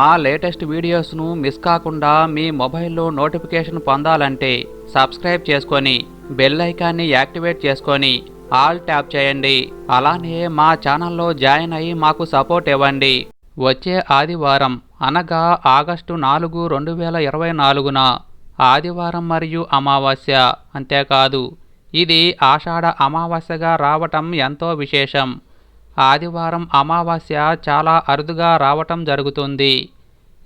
మా latest వీడియోస్ను miss కాకుండా మీ మొబైల్లో నోటిఫికేషన్ పొందాలంటే సబ్స్క్రైబ్ చేసుకొని బెల్ ఐకాన్ని యాక్టివేట్ చేసుకొని ఆల్ ట్యాప్ చేయండి. అలానే మా ఛానల్లో జాయిన్ అయ్యి మాకు సపోర్ట్ ఇవ్వండి. వచ్చే ఆదివారం అనగా ఆగస్టు నాలుగు రెండు వేల ఇరవై నాలుగున ఆదివారం మరియు అమావాస్య అంతేకాదు. ఇది ఆషాఢ అమావాస్యగా రావటం ఎంతో విశేషం. ఆదివారం అమావాస్య చాలా అరుదుగా రావటం జరుగుతుంది.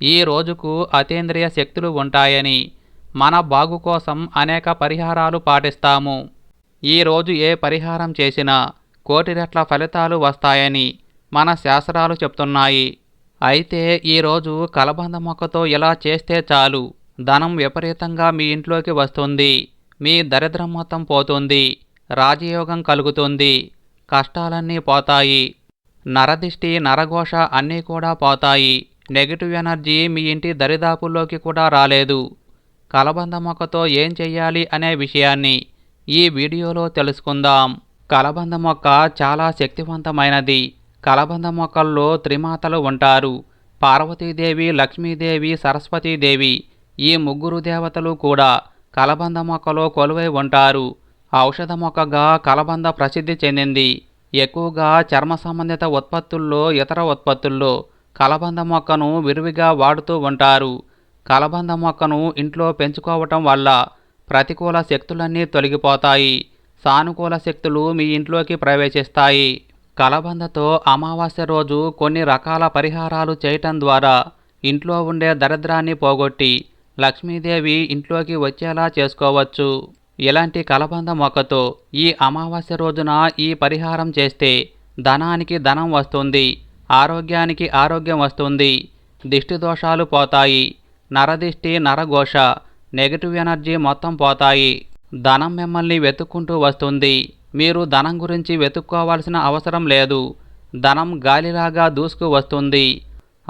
ఈ రోజుకు అతీంద్రియ శక్తులు ఉంటాయని మన బాగు కోసం అనేక పరిహారాలు పాటిస్తాము. ఈ రోజు ఏ పరిహారం చేసినా కోటి రెట్ల ఫలితాలు వస్తాయని మన శాస్త్రాలు చెప్తున్నాయి. అయితే ఈరోజు కలబంద మొక్కతో ఇలా చేస్తే చాలు. ధనం విపరీతంగా మీ ఇంట్లోకి వస్తుంది. మీ దరిద్రం మొత్తం పోతుంది. రాజయోగం కలుగుతుంది. కష్టాలన్నీ పోతాయి. నరదిష్టి నరఘోష అన్నీ కూడా పోతాయి. నెగిటివ్ ఎనర్జీ మీ ఇంటి దరిదాపుల్లోకి కూడా రాలేదు. కలబంద మొక్కతో ఏం చెయ్యాలి అనే విషయాన్ని ఈ వీడియోలో తెలుసుకుందాం. కలబంద మొక్క చాలా శక్తివంతమైనది. కలబంద మొక్కల్లో త్రిమాతలు ఉంటారు. పార్వతీదేవి లక్ష్మీదేవి సరస్వతీదేవి ఈ ముగ్గురు దేవతలు కూడా కలబంద మొక్కలో కొలువై ఉంటారు. ఔషధ మొక్కగా కలబంద ప్రసిద్ధి చెందింది. ఎక్కువగా చర్మ సంబంధిత ఉత్పత్తుల్లో ఇతర ఉత్పత్తుల్లో కలబంద మొక్కను విరివిగా వాడుతూ ఉంటారు. కలబంద మొక్కను ఇంట్లో పెంచుకోవటం వల్ల ప్రతికూల శక్తులన్నీ తొలగిపోతాయి. సానుకూల శక్తులు మీ ఇంట్లోకి ప్రవేశిస్తాయి. కలబందతో అమావాస్య రోజు కొన్ని రకాల పరిహారాలు చేయటం ద్వారా ఇంట్లో ఉండే దరిద్రాన్ని పోగొట్టి లక్ష్మీదేవి ఇంట్లోకి వచ్చేలా చేసుకోవచ్చు. ఇలాంటి కలబంద మొక్కతో ఈ అమావాస్య రోజున ఈ పరిహారం చేస్తే ధనానికి ధనం వస్తుంది ఆరోగ్యానికి ఆరోగ్యం వస్తుంది దిష్టి దోషాలు పోతాయి నరదిష్టి నరఘోష నెగటివ్ ఎనర్జీ మొత్తం పోతాయి. ధనం మిమ్మల్ని వెతుక్కుంటూ వస్తుంది. మీరు ధనం గురించి వెతుక్కోవాల్సిన అవసరం లేదు. ధనం గాలిలాగా దూసుకు వస్తుంది.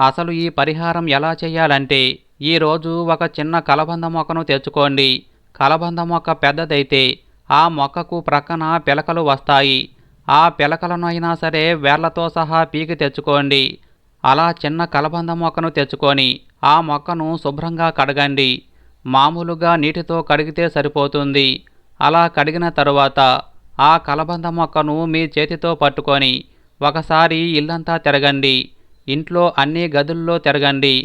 అసలు ఈ పరిహారం ఎలా చేయాలంటే ఈరోజు ఒక చిన్న కలబంద మొక్కను తెచ్చుకోండి. కలబంద మొక్క పెద్దదైతే ఆ మొక్కకు ప్రక్కన పిలకలు వస్తాయి. ఆ పిలకలను అయినా సరే వేర్లతో సహా పీకి తెచ్చుకోండి. అలా చిన్న కలబంద మొక్కను తెచ్చుకొని ఆ మొక్కను శుభ్రంగా కడగండి. మామూలుగా నీటితో కడిగితే సరిపోతుంది. అలా కడిగిన తరువాత ఆ కలబంద మొక్కను మీ చేతితో పట్టుకొని ఒకసారి ఇల్లంతా తిరగండి. ఇంట్లో అన్ని గదుల్లో తిరగండి.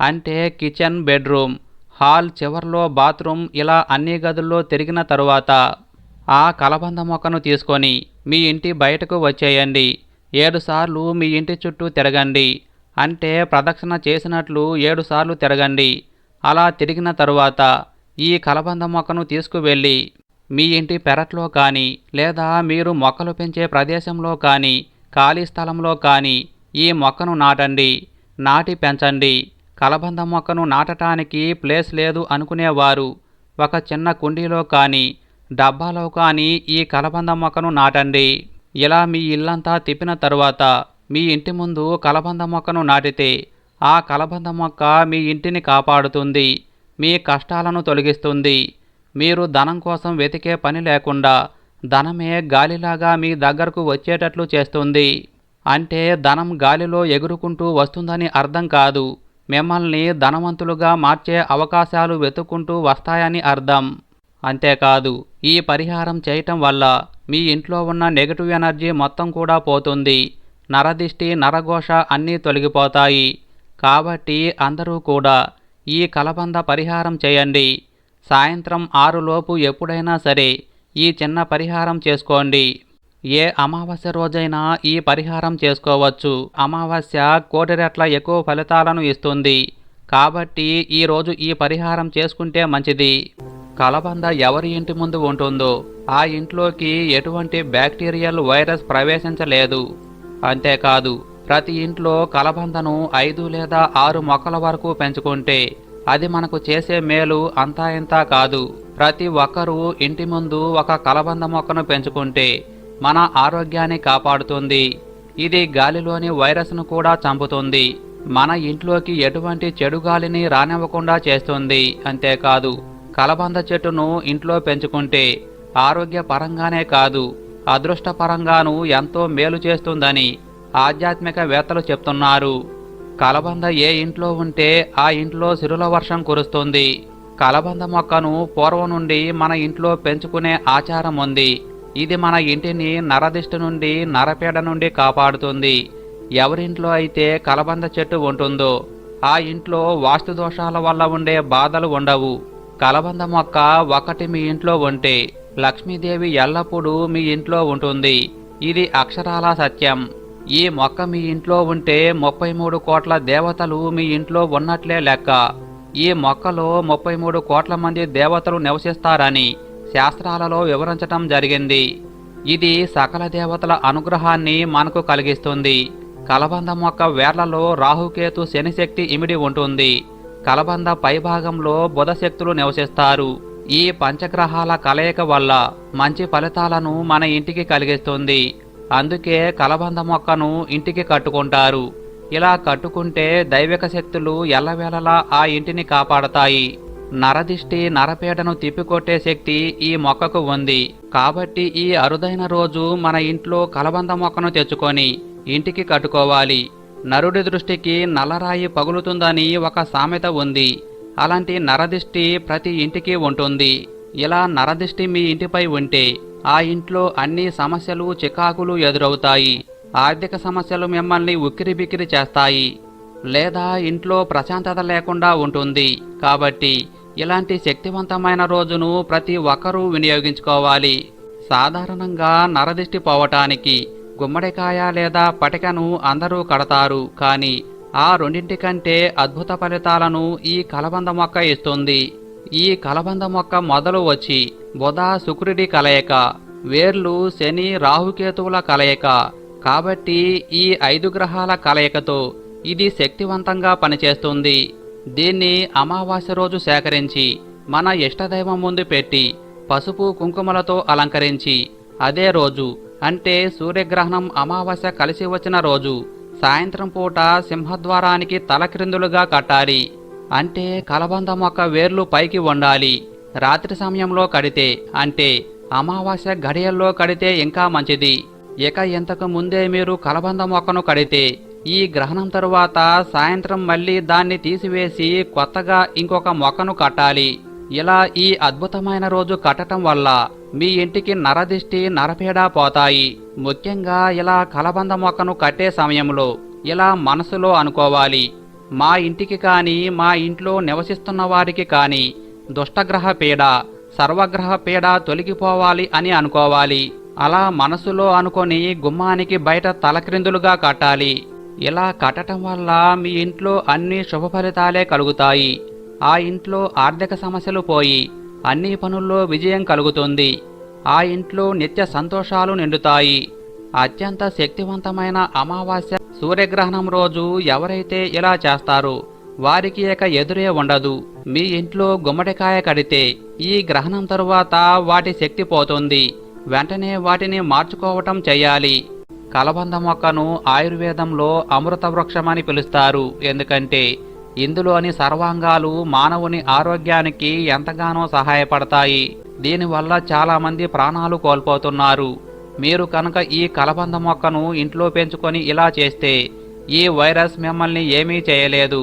అంటే కిచెన్ బెడ్రూమ్. హాల్ చివర్లో బాత్రూమ్ ఇలా అన్ని గదుల్లో తిరిగిన తరువాత ఆ కలబంద మొక్కను తీసుకొని మీ ఇంటి బయటకు వచ్చేయండి. ఏడుసార్లు మీ ఇంటి చుట్టూ తిరగండి. అంటే ప్రదక్షిణ చేసినట్లు ఏడుసార్లు తిరగండి. అలా తిరిగిన తరువాత ఈ కలబంద మొక్కను తీసుకువెళ్ళి మీ ఇంటి పెరట్లో కానీ లేదా మీరు మొక్కలు పెంచే ప్రదేశంలో కానీ ఖాళీ స్థలంలో కానీ ఈ మొక్కను నాటండి. నాటి పెంచండి. కలబంద మొక్కను నాటటానికి ప్లేస్ లేదు అనుకునేవారు. ఒక చిన్న కుండీలో కానీ డబ్బాలో కానీ ఈ కలబంద మొక్కను నాటండి. ఇలా మీ ఇల్లంతా తిప్పిన తర్వాత మీ ఇంటి ముందు కలబంద మొక్కను నాటితే ఆ కలబంద మొక్క మీ ఇంటిని కాపాడుతుంది మీ కష్టాలను తొలగిస్తుంది. మీరు ధనం కోసం వెతికే పని లేకుండా ధనమే గాలిలాగా మీ దగ్గరకు వచ్చేటట్లు చేస్తుంది. అంటే ధనం గాలిలో ఎగురుకుంటూ వస్తుందని అర్థం కాదు. మిమ్మల్ని ధనవంతులుగా మార్చే అవకాశాలు వెతుక్కుంటూ వస్తాయని అర్థం. అంతేకాదు ఈ పరిహారం చేయటం వల్ల మీ ఇంట్లో ఉన్న నెగటివ్ ఎనర్జీ మొత్తం కూడా పోతుంది. నరదిష్టి నరఘోష అన్నీ తొలగిపోతాయి. కాబట్టి అందరూ కూడా ఈ కలబంద పరిహారం చేయండి. సాయంత్రం ఆరులోపు ఎప్పుడైనా సరే ఈ చిన్న పరిహారం చేసుకోండి. ఏ అమావాస్య రోజైనా ఈ పరిహారం చేసుకోవచ్చు. అమావాస్య కోటి రెట్ల ఎక్కువ ఫలితాలను ఇస్తుంది. కాబట్టి ఈరోజు ఈ పరిహారం చేసుకుంటే మంచిది. కలబంద ఎవరి ఇంటి ముందు ఉంటుందో ఆ ఇంట్లోకి ఎటువంటి బ్యాక్టీరియల్ వైరస్ ప్రవేశించలేదు. అంతేకాదు ప్రతి ఇంట్లో కలబందను ఐదు లేదా ఆరు మొక్కల వరకు పెంచుకుంటే అది మనకు చేసే మేలు అంతా ఇంతా కాదు. ప్రతి ఒక్కరూ ఇంటి ముందు ఒక కలబంద మొక్కను పెంచుకుంటే మన ఆరోగ్యాన్ని కాపాడుతుంది. ఇది గాలిలోని వైరస్ను కూడా చంపుతుంది. మన ఇంట్లోకి ఎటువంటి చెడు గాలిని రానివ్వకుండా చేస్తుంది. అంతేకాదు కలబంద చెట్టును ఇంట్లో పెంచుకుంటే ఆరోగ్యపరంగానే కాదు అదృష్టపరంగాను ఎంతో మేలు చేస్తుందని ఆధ్యాత్మిక వేత్తలు చెప్తున్నారు. కలబంద ఏ ఇంట్లో ఉంటే ఆ ఇంట్లో సిరుల వర్షం కురుస్తుంది. కలబంద మొక్కను పూర్వం నుండి మన ఇంట్లో పెంచుకునే ఆచారం ఉంది. ఇది మన ఇంటిని నరదిష్టి నుండి నరపేడ నుండి కాపాడుతుంది. ఎవరింట్లో అయితే కలబంద చెట్టు ఉంటుందో ఆ ఇంట్లో వాస్తు దోషాల వల్ల ఉండే బాధలు ఉండవు. కలబంద మొక్క ఒకటి మీ ఇంట్లో ఉంటే లక్ష్మీదేవి ఎల్లప్పుడూ మీ ఇంట్లో ఉంటుంది. ఇది అక్షరాల సత్యం. ఈ మొక్క మీ ఇంట్లో ఉంటే ముప్పై మూడు కోట్ల దేవతలు మీ ఇంట్లో ఉన్నట్లే లెక్క. ఈ మొక్కలో ముప్పై మూడు కోట్ల మంది దేవతలు నివసిస్తారని శాస్త్రాలలో వివరించటం జరిగింది. ఇది సకల దేవతల అనుగ్రహాన్ని మనకు కలిగిస్తుంది. కలబంద మొక్క వేర్లలో రాహుకేతు శనిశక్తి ఇమిడి ఉంటుంది. కలబంద పైభాగంలో బుధశక్తులు నివసిస్తారు. ఈ పంచగ్రహాల కలయిక వల్ల మంచి ఫలితాలను మన ఇంటికి కలిగిస్తుంది. అందుకే కలబంద మొక్కను ఇంటికి కట్టుకుంటారు. ఇలా కట్టుకుంటే దైవిక శక్తులు ఎల్లవేళలా ఆ ఇంటిని కాపాడతాయి. నరదిష్టి నరపీడను తిప్పికొట్టే శక్తి ఈ మొక్కకు ఉంది. కాబట్టి ఈ అరుదైన రోజు మన ఇంట్లో కలబంద మొక్కను తెచ్చుకొని ఇంటికి కట్టుకోవాలి. నరుడి దృష్టికి నల్లరాయి పగులుతుందని ఒక సామెత ఉంది. అలాంటి నరదిష్టి ప్రతి ఇంటికి ఉంటుంది. ఇలా నరదిష్టి మీ ఇంటిపై ఉంటే ఆ ఇంట్లో అన్ని సమస్యలు చికాకులు ఎదురవుతాయి. ఆర్థిక సమస్యలు మిమ్మల్ని ఉక్కిరిబిక్కిరి చేస్తాయి. లేదా ఇంట్లో ప్రశాంతత లేకుండా ఉంటుంది. కాబట్టి ఇలాంటి శక్తివంతమైన రోజును ప్రతి ఒక్కరూ వినియోగించుకోవాలి. సాధారణంగా నరదిష్టి పోవటానికి గుమ్మడికాయ లేదా పటికను అందరూ కడతారు. కానీ ఆ రెండింటి కంటే అద్భుత ఫలితాలను ఈ కలబంద మొక్క ఇస్తుంది. ఈ కలబంద మొక్క మొదలు వచ్చి బుధ శుక్రుడి కలయిక వేర్లు శని రాహుకేతువుల కలయిక. కాబట్టి ఈ ఐదు గ్రహాల కలయికతో ఇది శక్తివంతంగా పనిచేస్తుంది. దీన్ని అమావాస్య రోజు సేకరించి మన ఇష్టదైవం ముందు పెట్టి పసుపు కుంకుమలతో అలంకరించి అదే రోజు అంటే సూర్యగ్రహణం అమావాస్య కలిసి వచ్చిన రోజు సాయంత్రం పూట సింహద్వారానికి తలక్రిందులుగా కట్టాలి. అంటే కలబంద మొక్క వేర్లు పైకి వండాలి. రాత్రి సమయంలో కడితే అంటే అమావాస్య గడియల్లో కడితే ఇంకా మంచిది. ఇక ఇంతకు ముందే మీరు కలబంద మొక్కను కడితే ఈ గ్రహణం తరువాత సాయంత్రం మళ్ళీ దాన్ని తీసివేసి కొత్తగా ఇంకొక మొక్కను కట్టాలి. ఇలా ఈ అద్భుతమైన రోజు కట్టడం వల్ల మీ ఇంటికి నరదిష్టి నరపీడ పోతాయి. ముఖ్యంగా ఇలా కలబంద మొక్కను కట్టే సమయంలో ఇలా మనసులో అనుకోవాలి. మా ఇంటికి కానీ మా ఇంట్లో నివసిస్తున్న వారికి కానీ దుష్టగ్రహ పీడ సర్వగ్రహ పీడ తొలగిపోవాలి అని అనుకోవాలి. అలా మనసులో అనుకొని గుమ్మానికి బయట తలక్రిందులుగా కట్టాలి. ఇలా కట్టడం వల్ల మీ ఇంట్లో అన్ని శుభ ఫలితాలే కలుగుతాయి? ఆ ఇంట్లో ఆర్థిక సమస్యలు పోయి అన్ని పనుల్లో విజయం కలుగుతుంది. ఆ ఇంట్లో నిత్య సంతోషాలు నిండుతాయి. అత్యంత శక్తివంతమైన అమావాస్య సూర్యగ్రహణం రోజు ఎవరైతే ఇలా చేస్తారో వారికి ఇక ఎదురే ఉండదు. మీ ఇంట్లో గుమ్మడికాయ కడితే ఈ గ్రహణం తరువాత వాటి శక్తి పోతుంది. వెంటనే వాటిని మార్చుకోవటం చేయాలి. కలబంద మొక్కను ఆయుర్వేదంలో అమృత వృక్షమని పిలుస్తారు. ఎందుకంటే ఇందులోని సర్వాంగాలు మానవుని ఆరోగ్యానికి ఎంతగానో సహాయపడతాయి. దీనివల్ల చాలామంది ప్రాణాలు కోల్పోతున్నారు. మీరు కనుక ఈ కలబంద మొక్కను ఇంట్లో పెంచుకొని ఇలా చేస్తే ఈ వైరస్ మిమ్మల్ని ఏమీ చేయలేదు.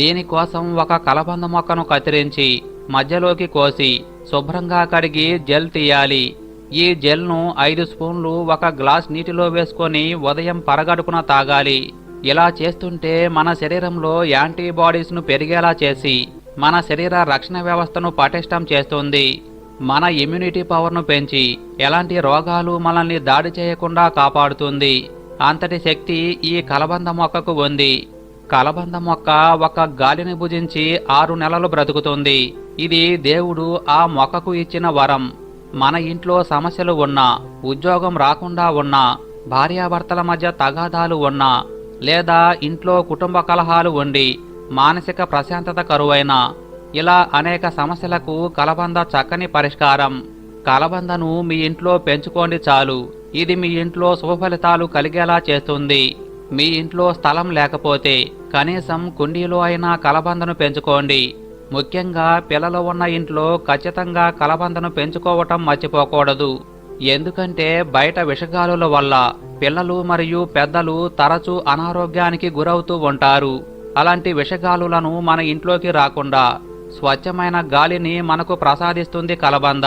దీనికోసం ఒక కలబంద మొక్కను కత్తిరించి మధ్యలోకి కోసి శుభ్రంగా కడిగి జెల్ తీయాలి. ఈ జెల్ను ఐదు స్పూన్లు ఒక గ్లాస్ నీటిలో వేసుకొని ఉదయం పరగడుపున తాగాలి. ఇలా చేస్తుంటే మన శరీరంలో యాంటీబాడీస్ను పెరిగేలా చేసి మన శరీర రక్షణ వ్యవస్థను పటిష్టం చేస్తుంది. మన ఇమ్యూనిటీ పవర్ను పెంచి ఎలాంటి రోగాలు మనల్ని దాడి చేయకుండా కాపాడుతుంది. అంతటి శక్తి ఈ కలబంద మొక్కకు ఉంది. కలబంద మొక్క ఒక గాలిని భుజించి ఆరు నెలలు బ్రతుకుతుంది. ఇది దేవుడు ఆ మొక్కకు ఇచ్చిన వరం. మన ఇంట్లో సమస్యలు ఉన్నా ఉద్యోగం రాకుండా ఉన్నా భార్యాభర్తల మధ్య తగాదాలు ఉన్నా లేదా ఇంట్లో కుటుంబ కలహాలు ఉండి మానసిక ప్రశాంతత కరువైనా ఇలా అనేక సమస్యలకు కలబంద చక్కని పరిష్కారం. కలబందను మీ ఇంట్లో పెంచుకోండి చాలు. ఇది మీ ఇంట్లో శుభఫలితాలు కలిగేలా చేస్తుంది. మీ ఇంట్లో స్థలం లేకపోతే కనీసం కుండీలో అయినా కలబందను పెంచుకోండి. ముఖ్యంగా పిల్లలు ఉన్న ఇంట్లో ఖచ్చితంగా కలబందను పెంచుకోవటం మర్చిపోకూడదు. ఎందుకంటే బయట విషగాలుల వల్ల పిల్లలు మరియు పెద్దలు తరచూ అనారోగ్యానికి గురవుతూ ఉంటారు. అలాంటి విషగాలులను మన ఇంట్లోకి రాకుండా స్వచ్ఛమైన గాలిని మనకు ప్రసాదిస్తుంది కలబంద.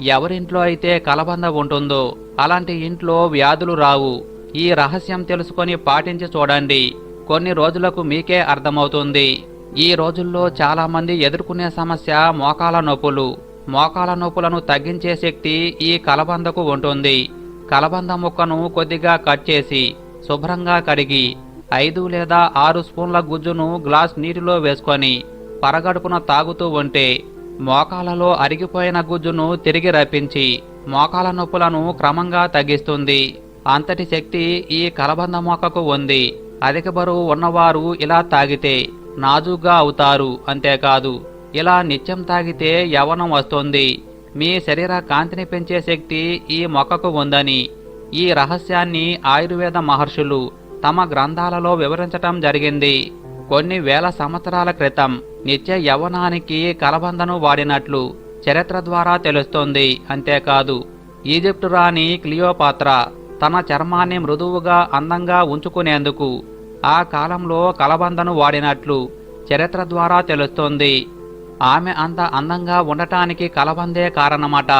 ఎవరింట్లో అయితే కలబంద ఉంటుందో అలాంటి ఇంట్లో వ్యాధులు రావు. ఈ రహస్యం తెలుసుకొని పాటించి చూడండి. కొన్ని రోజులకు మీకే అర్థమవుతుంది. ఈ రోజుల్లో చాలామంది ఎదుర్కొనే సమస్య మోకాల నొప్పులు. మోకాల నొప్పులను తగ్గించే శక్తి ఈ కలబందకు ఉంటుంది. కలబంద ముక్కను కొద్దిగా కట్ చేసి శుభ్రంగా కడిగి ఐదు లేదా ఆరు స్పూన్ల గుజ్జును గ్లాస్ నీటిలో వేసుకొని పరగడుపున తాగుతూ ఉంటే మోకాలలో అరిగిపోయిన గుజ్జును తిరిగి రప్పించి మోకాల నొప్పులను క్రమంగా తగ్గిస్తుంది. అంతటి శక్తి ఈ కలబంద మొక్కకు ఉంది. అధిక బరువు ఉన్నవారు ఇలా తాగితే నాజుగ్గా అవుతారు అంతేకాదు ఇలా నిత్యం తాగితే యవనం వస్తుంది. మీ శరీర కాంతిని పెంచే శక్తి ఈ మొక్కకు ఉందని. ఈ రహస్యాన్ని ఆయుర్వేద మహర్షులు తమ గ్రంథాలలో వివరించటం జరిగింది. కొన్ని వేల సంవత్సరాల క్రితం నిత్య యవనానికి కలబందను వాడినట్లు చరిత్ర ద్వారా తెలుస్తోంది. అంతేకాదు ఈజిప్టు రాణి క్లియోపాత్ర తన చర్మాన్ని మృదువుగా అందంగా ఉంచుకునేందుకు ఆ కాలంలో కలబందను వాడినట్లు చరిత్ర ద్వారా తెలుస్తోంది. ఆమె అంత అందంగా ఉండటానికి కలబందే కారణమట.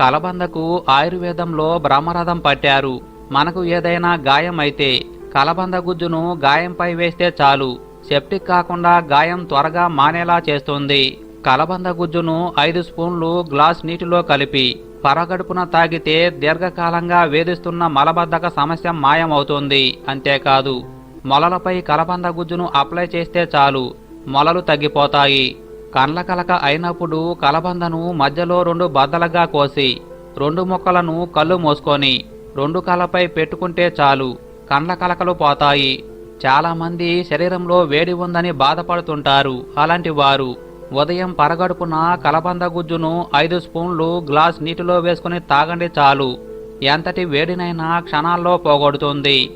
కలబందకు ఆయుర్వేదంలో బ్రహ్మరథం పట్టారు. మనకు ఏదైనా గాయం అయితే కలబంద గుజ్జును గాయంపై వేస్తే చాలు. సెప్టిక్ కాకుండా గాయం త్వరగా మానేలా చేస్తుంది. కలబంద గుజ్జును ఐదు స్పూన్లు గ్లాస్ నీటిలో కలిపి పరగడుపున తాగితే దీర్ఘకాలంగా వేధిస్తున్న మలబద్ధక సమస్య మాయమవుతుంది. అంతేకాదు మొలలపై కలబంద గుజ్జును అప్లై చేస్తే చాలు. మొలలు తగ్గిపోతాయి. కండ్ల కలక అయినప్పుడు కలబందను మధ్యలో రెండు బద్దలుగా కోసి రెండు ముక్కలను కళ్ళు మోసుకొని రెండు కళ్ళపై పెట్టుకుంటే చాలు. కండ్ల కలకలు పోతాయి. చాలామంది శరీరంలో వేడి ఉందని బాధపడుతుంటారు. అలాంటి వారు ఉదయం పరగడుపున కలబంద గుజ్జును ఐదు స్పూన్లు గ్లాస్ నీటిలో వేసుకుని తాగండి చాలు. ఎంతటి వేడినైనా క్షణాల్లో పోగొడుతుంది.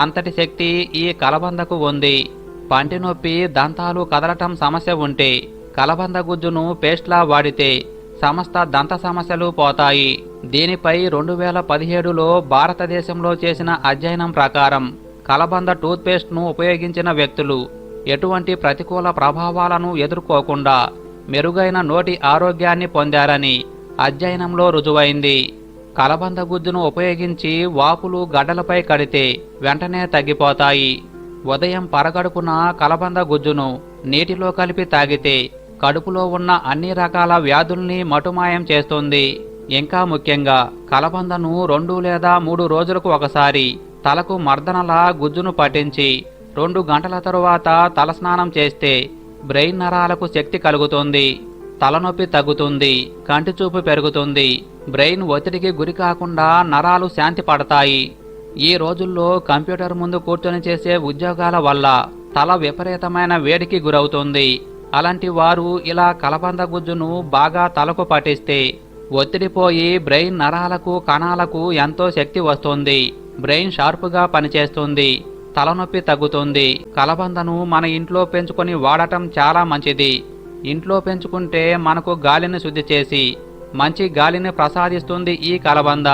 అంతటి శక్తి ఈ కలబందకు ఉంది. పంటి నొప్పి దంతాలు కదలటం సమస్య ఉంటే కలబంద గుజ్జును పేస్ట్లా వాడితే సమస్త దంత సమస్యలు పోతాయి. దీనిపై రెండు వేల పదిహేడులో భారతదేశంలో చేసిన అధ్యయనం ప్రకారం కలబంద టూత్పేస్ట్ను ఉపయోగించిన వ్యక్తులు ఎటువంటి ప్రతికూల ప్రభావాలను ఎదుర్కోకుండా మెరుగైన నోటి ఆరోగ్యాన్ని పొందారని అధ్యయనంలో రుజువైంది. కలబంద గుజ్జును ఉపయోగించి వాపులు గడ్డలపై కడితే వెంటనే తగ్గిపోతాయి. ఉదయం పరగడుపున కలబంద గుజ్జును నీటిలో కలిపి తాగితే కడుపులో ఉన్న అన్ని రకాల వ్యాధుల్ని మటుమాయం చేస్తుంది. ఇంకా ముఖ్యంగా కలబందను రెండు లేదా మూడు రోజులకు ఒకసారి తలకు మర్దనలా గుజ్జును పట్టించి రెండు గంటల తరువాత తలస్నానం చేస్తే బ్రెయిన్ నరాలకు శక్తి కలుగుతుంది. తలనొప్పి తగ్గుతుంది కంటి చూపు పెరుగుతుంది బ్రెయిన్ ఒత్తిడికి గురి కాకుండా నరాలు శాంతి పడతాయి. ఈ రోజుల్లో కంప్యూటర్ ముందు కూర్చొని చేసే ఉద్యోగాల వల్ల తల విపరీతమైన వేడికి గురవుతుంది. అలాంటి వారు ఇలా కలబంద గుజ్జును బాగా తలకు పట్టిస్తే ఒత్తిడిపోయి బ్రెయిన్ నరాలకు కణాలకు ఎంతో శక్తి వస్తుంది. బ్రెయిన్ షార్ప్గా పనిచేస్తుంది తలనొప్పి తగ్గుతుంది. కలబందను మన ఇంట్లో పెంచుకొని వాడటం చాలా మంచిది. ఇంట్లో పెంచుకుంటే మనకు గాలిని శుద్ధి చేసి మంచి గాలిని ప్రసాదిస్తుంది ఈ కలబంద.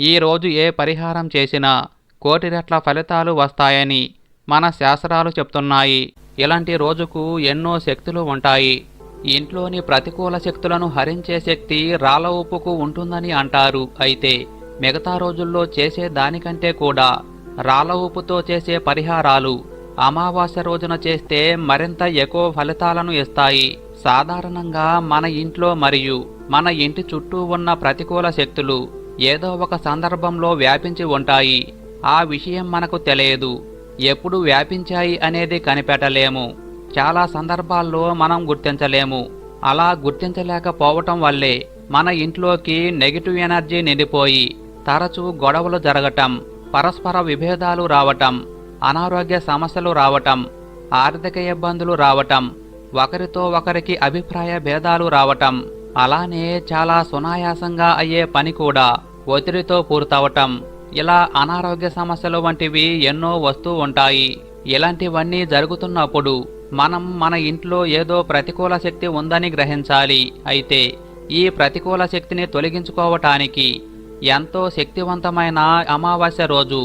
ఈ రోజు ఏ పరిహారం చేసినా కోటి రెట్ల ఫలితాలు వస్తాయని మన శాస్త్రాలు చెప్తున్నాయి. ఇలాంటి రోజుకు ఎన్నో శక్తులు ఉంటాయి. ఇంట్లోని ప్రతికూల శక్తులను హరించే శక్తి రాళ్ళ ఉప్పుకు ఉంటుందని అంటారు. అయితే మిగతా రోజుల్లో చేసే దానికంటే కూడా రాళ్ళ ఉప్పుతో చేసే పరిహారాలు అమావాస్య రోజున చేస్తే మరింత ఎక్కువ ఫలితాలను ఇస్తాయి. సాధారణంగా మన ఇంట్లో మరియు మన ఇంటి చుట్టూ ఉన్న ప్రతికూల శక్తులు ఏదో ఒక సందర్భంలో వ్యాపించి ఉంటాయి. ఆ విషయం మనకు తెలియదు. ఎప్పుడు వ్యాపించాయి అనేది కనిపెట్టలేము. చాలా సందర్భాల్లో మనం గుర్తించలేము. అలా గుర్తించలేకపోవటం వల్లే మన ఇంట్లోకి నెగిటివ్ ఎనర్జీ నిండిపోయి తరచూ గొడవలు జరగటం పరస్పర విభేదాలు రావటం అనారోగ్య సమస్యలు రావటం ఆర్థిక ఇబ్బందులు రావటం ఒకరితో ఒకరికి అభిప్రాయ భేదాలు రావటం అలానే చాలా సునాయాసంగా అయ్యే పని కూడా ఒత్తిడితో పూర్తవటం. ఇలా అనారోగ్య సమస్యలు వంటివి ఎన్నో వస్తూ ఉంటాయి. ఇలాంటివన్నీ జరుగుతున్నప్పుడు మనం మన ఇంట్లో ఏదో ప్రతికూల శక్తి ఉందని గ్రహించాలి. అయితే ఈ ప్రతికూల శక్తిని తొలగించుకోవటానికి ఎంతో శక్తివంతమైన అమావాస్య రోజు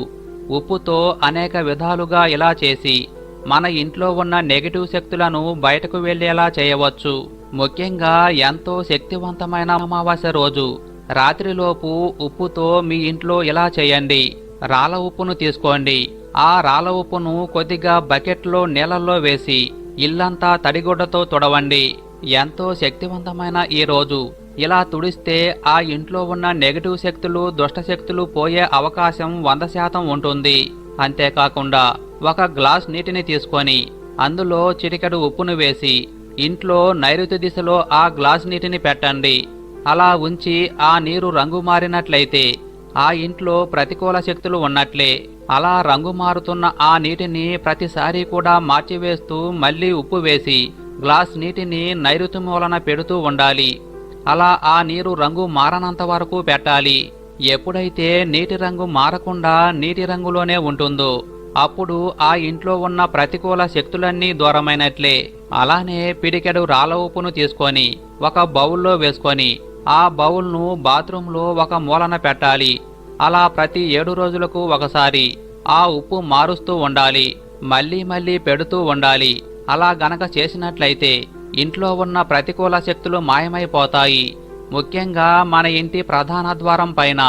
ఉప్పుతో అనేక విధాలుగా ఇలా చేసి మన ఇంట్లో ఉన్న నెగిటివ్ శక్తులను బయటకు వెళ్ళేలా చేయవచ్చు. ముఖ్యంగా ఎంతో శక్తివంతమైన అమావాస్య రోజు. రాత్రిలోపు ఉప్పుతో మీ ఇంట్లో ఇలా చేయండి. రాళ్ళ ఉప్పును తీసుకోండి. ఆ రాళ్ళ ఉప్పును కొద్దిగా బకెట్లో నీళ్ళల్లో వేసి ఇల్లంతా తడిగుడ్డతో తుడవండి. ఎంతో శక్తివంతమైన ఈ రోజు. ఇలా తుడిస్తే ఆ ఇంట్లో ఉన్న నెగటివ్ శక్తులు దుష్ట శక్తులు పోయే అవకాశం వంద శాతం ఉంటుంది. అంతేకాకుండా ఒక గ్లాస్ నీటిని తీసుకొని అందులో చిటికెడు ఉప్పును వేసి ఇంట్లో నైరుతి దిశలో ఆ గ్లాస్ నీటిని పెట్టండి. అలా ఉంచి ఆ నీరు రంగు మారినట్లయితే ఆ ఇంట్లో ప్రతికూల శక్తులు ఉన్నట్లే. అలా రంగు మారుతున్న ఆ నీటిని ప్రతిసారి కూడా మార్చివేస్తూ మళ్ళీ ఉప్పు వేసి గ్లాస్ నీటిని నైరుతి మూలన పెడుతూ ఉండాలి. అలా ఆ నీరు రంగు మారనంత వరకు పెట్టాలి. ఎప్పుడైతే నీటి రంగు మారకుండా నీటి రంగులోనే ఉంటుందో అప్పుడు ఆ ఇంట్లో ఉన్న ప్రతికూల శక్తులన్నీ దూరమైనట్లే. అలానే పిడికెడు రాళ్ళ ఉప్పును తీసుకొని ఒక బౌల్లో వేసుకొని ఆ బౌల్ను బాత్రూంలో ఒక మూలన పెట్టాలి. అలా ప్రతి ఏడు రోజులకు ఒకసారి ఆ ఉప్పు మారుస్తూ ఉండాలి. మళ్ళీ మళ్ళీ పెడుతూ ఉండాలి. అలా గనక చేసినట్లయితే ఇంట్లో ఉన్న ప్రతికూల శక్తులు మాయమైపోతాయి. ముఖ్యంగా మన ఇంటి ప్రధాన ద్వారం పైన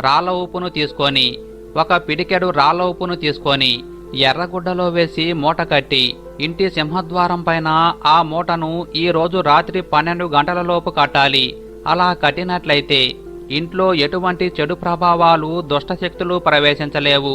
రాళ్ళ ఉప్పును తీసుకొని ఒక పిడికెడు రాళ్ళ ఉప్పును తీసుకొని ఎర్రగుడ్డలో వేసి మూట కట్టి ఇంటి సింహద్వారం పైన ఆ మూటను ఈ రోజు రాత్రి పన్నెండు గంటలలోపు కట్టాలి. అలా కట్టినట్లయితే ఇంట్లో ఎటువంటి చెడు ప్రభావాలు దుష్టశక్తులు ప్రవేశించలేవు.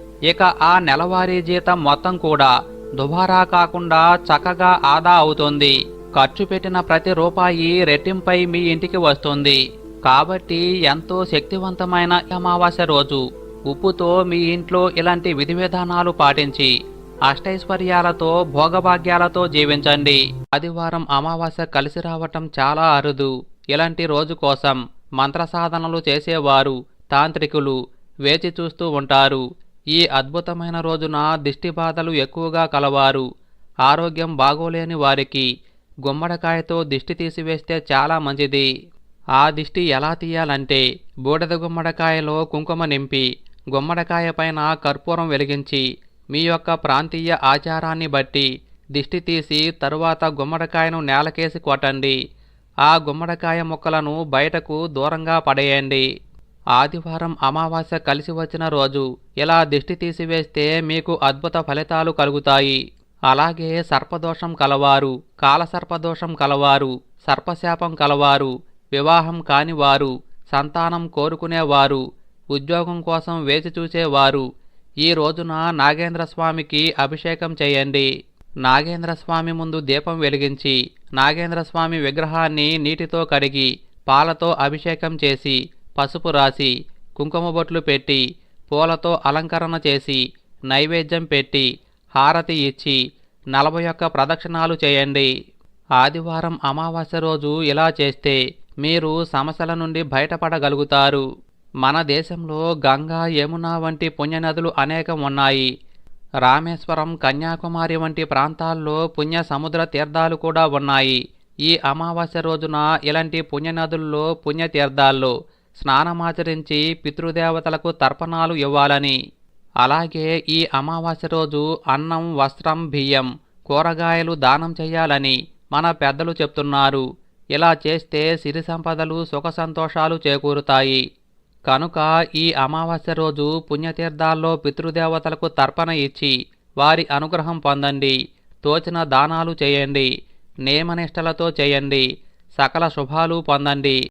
ఇక ఆ నెలవారీ జీతం మొత్తం కూడా దుబారా కాకుండా చక్కగా ఆదా అవుతుంది. ఖర్చు పెట్టిన ప్రతి రూపాయి రెట్టింపై మీ ఇంటికి వస్తుంది. కాబట్టి ఎంతో శక్తివంతమైన అమావాస్య రోజు. ఉప్పుతో మీ ఇంట్లో ఇలాంటి విధి విధానాలు పాటించి అష్టైశ్వర్యాలతో భోగభాగ్యాలతో జీవించండి. ఆదివారం అమావాస్య కలిసి రావటం చాలా అరుదు. ఇలాంటి రోజు కోసం మంత్ర సాధనలు చేసేవారు తాంత్రికులు వేచి చూస్తూ ఉంటారు. ఈ అద్భుతమైన రోజున దిష్టి బాధలు ఎక్కువగా కలవారు. ఆరోగ్యం బాగోలేని వారికి గుమ్మడికాయతో దిష్టి తీసివేస్తే చాలా మంచిది. ఆ దిష్టి ఎలా తీయాలంటే బూడిద గుమ్మడికాయలో కుంకుమ నింపి గుమ్మడికాయ పైన కర్పూరం వెలిగించి మీ యొక్క ప్రాంతీయ ఆచారాన్ని బట్టి దిష్టి తీసి తరువాత గుమ్మడికాయను నేలకేసి కొట్టండి. ఆ గుమ్మడికాయ ముక్కలను బయటకు దూరంగా పడేయండి. ఆదివారం అమావాస్య కలిసి వచ్చిన రోజు ఇలా దిష్టి తీసివేస్తే మీకు అద్భుత ఫలితాలు కలుగుతాయి. అలాగే సర్పదోషం కలవారు కాలసర్పదోషం కలవారు సర్పశాపం కలవారు వివాహం కానివారు సంతానం కోరుకునేవారు ఉద్యోగం కోసం వేచి చూసేవారు. ఈ రోజున నాగేంద్ర స్వామికి అభిషేకం చేయండి. నాగేంద్ర స్వామి ముందు దీపం వెలిగించి నాగేంద్ర స్వామి విగ్రహాన్ని నీటితో కడిగి పాలతో అభిషేకం చేసి పసుపు రాసి కుంకుమ బొట్లు పెట్టి పూలతో అలంకరణ చేసి నైవేద్యం పెట్టి హారతి ఇచ్చి నలభై ఒక్క ప్రదక్షిణాలు చేయండి. ఆదివారం అమావాస్య రోజు ఇలా చేస్తే మీరు సమస్యల నుండి బయటపడగలుగుతారు. మన దేశంలో గంగా యమున వంటి పుణ్యనదులు అనేకం ఉన్నాయి. రామేశ్వరం కన్యాకుమారి వంటి ప్రాంతాల్లో పుణ్య సముద్ర తీర్థాలు కూడా ఉన్నాయి. ఈ అమావాస్య రోజున ఇలాంటి పుణ్యనదుల్లో పుణ్యతీర్థాల్లో స్నానమాచరించి పితృదేవతలకు తర్పణాలు ఇవ్వాలని. అలాగే ఈ అమావాస్య రోజు అన్నం వస్త్రం బియ్యం కూరగాయలు దానం చేయాలని మన పెద్దలు చెప్తున్నారు. ఇలా చేస్తే సిరి సంపదలు సుఖ సంతోషాలు చేకూరుతాయి. కనుక ఈ అమావాస్య రోజు పుణ్యతీర్థాల్లో పితృదేవతలకు తర్పణ ఇచ్చి వారి అనుగ్రహం పొందండి. తోచిన దానాలు చేయండి. నియమనిష్టలతో చేయండి. సకల శుభాలు పొందండి.